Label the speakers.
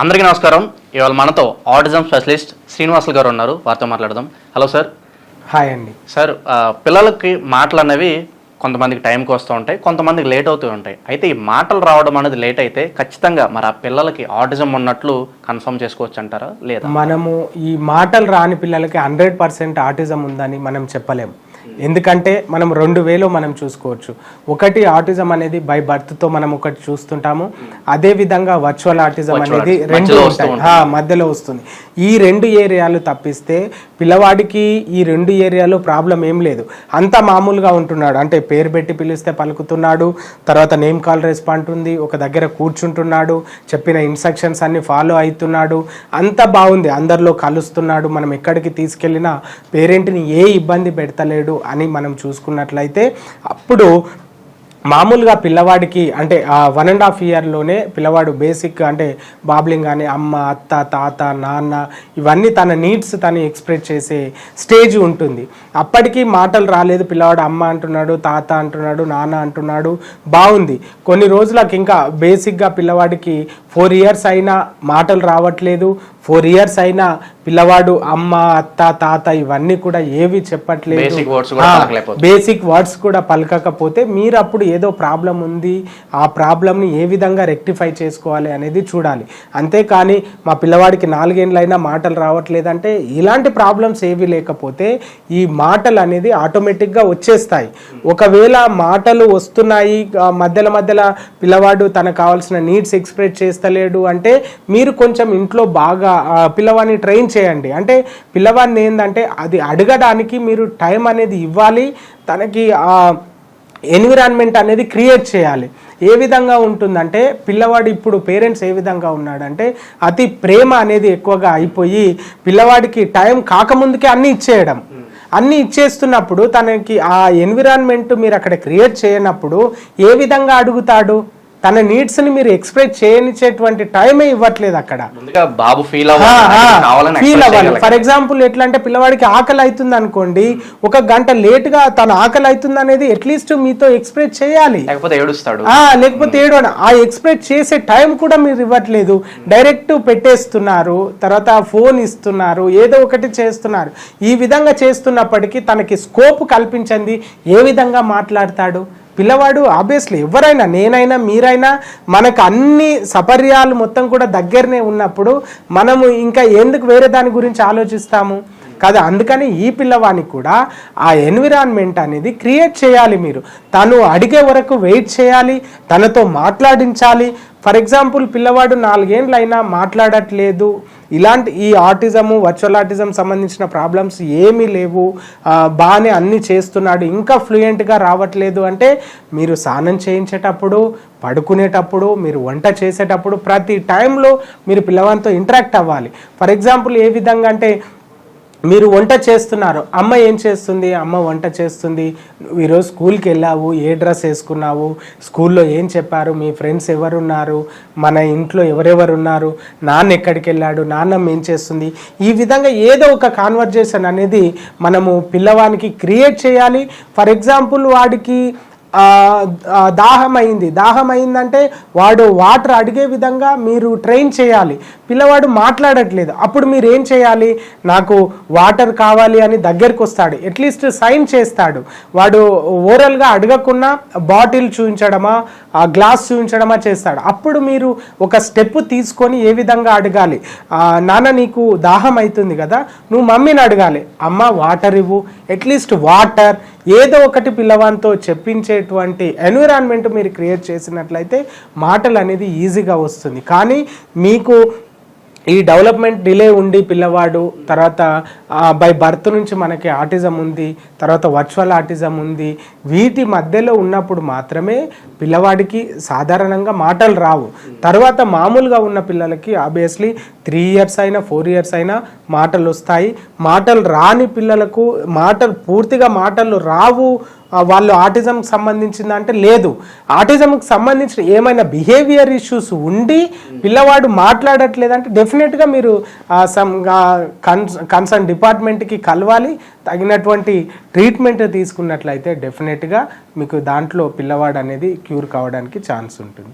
Speaker 1: అందరికీ నమస్కారం. ఇవాళ మనతో ఆటిజం స్పెషలిస్ట్ శ్రీనివాసులు గారు ఉన్నారు. వారితో మాట్లాడదాం. Hello sir.
Speaker 2: హాయ్ అండి.
Speaker 1: సార్ పిల్లలకి మాటలు అనేవి కొంతమందికి టైంకి వస్తూ ఉంటాయి కొంతమందికి లేట్ అవుతూ ఉంటాయి. అయితే ఈ మాటలు రావడం అనేది లేట్ అయితే ఖచ్చితంగా మరి ఆ పిల్లలకి ఆటిజం ఉన్నట్లు కన్ఫర్మ్ చేసుకోవచ్చు అంటారా? లేదా?
Speaker 2: మనము ఈ మాటలు రాని పిల్లలకి హండ్రెడ్ పర్సెంట్ ఆటిజం ఉందని మనం చెప్పలేము. ఎందుకంటే మనం రెండు వేలో మనం చూసుకోవచ్చు. ఒకటి ఆటిజం అనేది బై బర్త్తో మనం ఒకటి చూస్తుంటాము. అదే విధంగా వర్చువల్ ఆటిజం అనేది రెండు
Speaker 1: మధ్యలో
Speaker 2: వస్తుంది. ఈ రెండు ఏరియాలు తప్పిస్తే పిల్లవాడికి ఈ రెండు ఏరియాలో ప్రాబ్లం ఏం లేదు. అంత మామూలుగా ఉంటున్నాడు. అంటే పేరు పెట్టి పిలిస్తే పలుకుతున్నాడు తర్వాత నేమ్ కాల్ రెస్పాండ్ ఉంది ఒక దగ్గర కూర్చుంటున్నాడు చెప్పిన ఇన్స్ట్రక్షన్స్ అన్ని ఫాలో అవుతున్నాడు. అంత బాగుంది. అందరిలో కలుస్తున్నాడు. మనం ఎక్కడికి తీసుకెళ్ళినా పేరెంట్ని ఏ ఇబ్బంది పెడతలేడు అని మనం చూసుకున్నట్లయితే అప్పుడు మామూలుగా పిల్లవాడికి అంటే వన్ అండ్ హాఫ్ ఇయర్లోనే పిల్లవాడు బేసిక్ అంటే బాబ్లింగ్ కానీ అమ్మ అత్త తాత నాన్న ఇవన్నీ తన నీడ్స్ తను ఎక్స్ప్రెస్ చేసే స్టేజ్ ఉంటుంది. అప్పటికీ మాటలు రాలేదు పిల్లవాడు అమ్మ అంటున్నాడు తాత అంటున్నాడు నాన్న అంటున్నాడు బాగుంది. కొన్ని రోజులకు ఇంకా బేసిక్గా పిల్లవాడికి ఫోర్ ఇయర్స్ అయినా మాటలు రావట్లేదు ఫోర్ ఇయర్స్ అయినా పిల్లవాడు అమ్మ అత్త తాత ఇవన్నీ కూడా ఏవి చెప్పట్లేదు. బేసిక్ వర్డ్స్ కూడా పలకకపోతే మీరు అప్పుడు ఏదో ప్రాబ్లం ఉంది ఆ ప్రాబ్లమ్ని ఏ విధంగా రెక్టిఫై చేసుకోవాలి అనేది చూడాలి. అంతేకాని మా పిల్లవాడికి నాలుగేళ్ళైనా మాటలు రావట్లేదంటే ఇలాంటి ప్రాబ్లమ్స్ ఏవి లేకపోతే ఈ మాటలు అనేది ఆటోమేటిక్గా వచ్చేస్తాయి. ఒకవేళ మాటలు వస్తున్నాయి మధ్యలో మధ్యలో పిల్లవాడు తనకు కావాల్సిన నీడ్స్ ఎక్స్ప్రెస్ చేస్తలేడు అంటే మీరు కొంచెం ఇంట్లో బాగా పిల్లవాడిని ట్రైన్ చేయండి. అంటే పిల్లవాడిని ఏంటంటే అది అడగడానికి మీరు టైం అనేది ఇవ్వాలి. తనకి ఆ ఎన్విరాన్మెంట్ అనేది క్రియేట్ చేయాలి. ఏ విధంగా ఉంటుందంటే పిల్లవాడు ఇప్పుడు పేరెంట్స్ ఏ విధంగా ఉన్నాడంటే అతి ప్రేమ అనేది ఎక్కువగా అయిపోయి పిల్లవాడికి టైం కాకముందుకే అన్నీ ఇచ్చేయడం. అన్నీ ఇచ్చేస్తున్నప్పుడు తనకి ఆ ఎన్విరాన్మెంట్ మీరు అక్కడ క్రియేట్ చేయనప్పుడు ఏ విధంగా అడుగుతాడు? తన నీడ్స్ని మీరు ఎక్స్ప్రెస్ చేయనిచ్చేటువంటి టైమే ఇవ్వట్లేదు అక్కడ.
Speaker 1: బాబు ఫీల్
Speaker 2: ఫీల్ అవ్వాలి. ఫర్ ఎగ్జాంపుల్ ఎట్లా అంటే పిల్లవాడికి ఆకలి అవుతుంది అనుకోండి ఒక గంట లేట్గా తన ఆకలి అవుతుంది అనేది అట్లీస్ట్ మీతో ఎక్స్ప్రెస్ చేయాలి.
Speaker 1: లేకపోతే ఏడుస్తాడు.
Speaker 2: లేకపోతే ఏడు. ఆ ఎక్స్ప్రెస్ చేసే టైం కూడా మీరు ఇవ్వట్లేదు. డైరెక్ట్ పెట్టేస్తున్నారు తర్వాత ఫోన్ ఇస్తున్నారు ఏదో ఒకటి చేస్తున్నారు. ఈ విధంగా చేస్తున్నప్పటికీ తనకి స్కోప్ కల్పించండి. ఏ విధంగా మాట్లాడతాడు? పిల్లవాడు ఆబ్వియస్లీ ఎవరైనా నేనైనా మీరైనా మనకు అన్ని సపర్యాలు మొత్తం కూడా దగ్గరనే ఉన్నప్పుడు మనము ఇంకా ఎందుకు వేరే దాని గురించి ఆలోచిస్తాము? కదా అందుకని ఈ పిల్లవానికి కూడా ఆ ఎన్విరాన్మెంట్ అనేది క్రియేట్ చేయాలి మీరు. తను అడిగే వరకు వెయిట్ చేయాలి తనతో మాట్లాడించాలి ఫర్ ఎగ్జాంపుల్ పిల్లవాడు నాలుగేండ్లు అయినా మాట్లాడట్లేదు. ఇలాంటి ఈ ఆటిజము వర్చువల్ ఆటిజం సంబంధించిన ప్రాబ్లమ్స్ ఏమీ లేవు. బాగానే అన్ని చేస్తున్నాడు. ఇంకా ఫ్లూయెంట్గా రావట్లేదు అంటే మీరు స్నానం చేయించేటప్పుడు పడుకునేటప్పుడు మీరు వంట చేసేటప్పుడు ప్రతి టైంలో మీరు పిల్లవాడితో ఇంటరాక్ట్ అవ్వాలి. ఫర్ ఎగ్జాంపుల్ ఏ విధంగా అంటే మీరు వంట చేస్తున్నారు. అమ్మ ఏం చేస్తుంది? అమ్మ వంట చేస్తుంది. ఈరోజు స్కూల్కి వెళ్ళావు. ఏ డ్రెస్ వేసుకున్నావు? స్కూల్లో ఏం చెప్పారు? మీ ఫ్రెండ్స్ ఎవరున్నారు? మన ఇంట్లో ఎవరెవరు ఉన్నారు నాన్న ఎక్కడికి వెళ్ళాడు? నాన్నమ్మ ఏం చేస్తుంది? ఈ విధంగా ఏదో ఒక కాన్వర్జేషన్ అనేది మనము పిల్లవానికి క్రియేట్ చేయాలి. ఫర్ ఎగ్జాంపుల్ వాడికి దాహం అయింది దాహం అయిందంటే వాడు వాటర్ అడిగే విధంగా మీరు ట్రైన్ చేయాలి. పిల్లవాడు మాట్లాడట్లేదు. అప్పుడు మీరు ఏం చేయాలి? నాకు వాటర్ కావాలి అని దగ్గరికి వస్తాడు అట్లీస్ట్ సైన్ చేస్తాడు. వాడు ఓరల్గా అడగకుండా బాటిల్ చూపించడమా ఆ గ్లాస్ చూపించడమా చేస్తాడు. అప్పుడు మీరు ఒక స్టెప్ తీసుకొని ఏ విధంగా అడగాలి? నాన్న నీకు దాహం అవుతుంది కదా నువ్వు మమ్మీని అడగాలి. అమ్మ వాటర్ ఇవ్వు. అట్లీస్ట్ వాటర్ ఏదో ఒకటి పిల్లవానితో చెప్పించేటువంటి ఎన్విరాన్మెంట్ మీరు క్రియేట్ చేసినట్లయితే మాటలు అనేది ఈజీగా వస్తుంది. కానీ మీకు ఈ డెవలప్మెంట్ డిలే ఉండి పిల్లవాడు తర్వాత బై బర్త్ నుంచి మనకి ఆటిజం ఉంది తర్వాత వర్చువల్ ఆటిజం ఉంది వీటి మధ్యలో ఉన్నప్పుడు మాత్రమే పిల్లవాడికి సాధారణంగా మాటలు రావు. తర్వాత మామూలుగా ఉన్న పిల్లలకి ఆబ్వియస్లీ త్రీ ఇయర్స్ అయినా ఫోర్ ఇయర్స్ అయినా మాటలు వస్తాయి. మాటలు రాని పిల్లలకు మాటలు పూర్తిగా మాటలు రావు వాళ్ళు ఆటిజం సంబంధించింది అంటే లేదు. ఆటిజంకి సంబంధించిన ఏమైనా బిహేవియర్ ఇష్యూస్ ఉండి పిల్లవాడు మాట్లాడట్లేదంటే డెఫినెట్గా మీరు సమ్ కన్సర్న్ డిపార్ట్మెంట్కి కలవాలి. తగినటువంటి ట్రీట్మెంట్ తీసుకున్నట్లయితే డెఫినెట్గా మీకు దాంట్లో పిల్లవాడు అనేది క్యూర్ కావడానికి ఛాన్స్ ఉంటుంది.